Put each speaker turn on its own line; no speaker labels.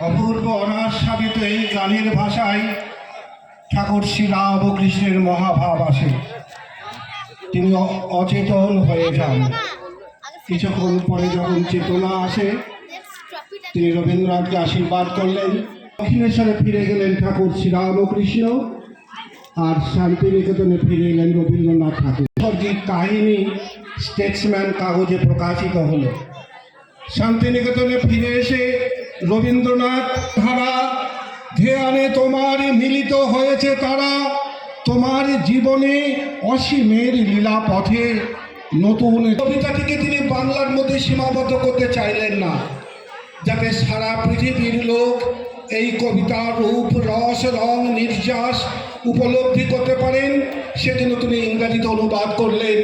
অপূর্ব অনাস্বাদিত এই গানের ভাষায় ঠাকুর শ্রী রামকৃষ্ণের মহাভাব আসে তিনি অচেতন হয়ে যান। কিছুক্ষণ পরে যখন চেতনা আসে তিনি রবীন্দ্রনাথকে আশীর্বাদ করলেন। দক্ষিণেশ্বরে ফিরে গেলেন ঠাকুর শ্রী রামকৃষ্ণ আর শান্তিনিকেতনে ফিরে এলেন রবীন্দ্রনাথ ঠাকুর। স্বর্গীর কাহিনী স্টেটসম্যান কাগজে প্রকাশিত হলো। শান্তিনিকেতনে ফিরে এসে রবীন্দ্রনাথ ধারা ধ্যানে তোমার মিলিত হয়েছে তারা। তোমার জীবনে অসীমের লীলা পথে নতুন কবিতাটিকে তিনি বাংলার মধ্যে সীমাবদ্ধ করতে চাইলেন না, যাতে সারা পৃথিবীর লোক এই কবিতার রূপ, রস, রং, নির্যাস উপলব্ধি করতে পারেন। সেজন্য তিনি ইংরাজিতে অনুবাদ করলেন।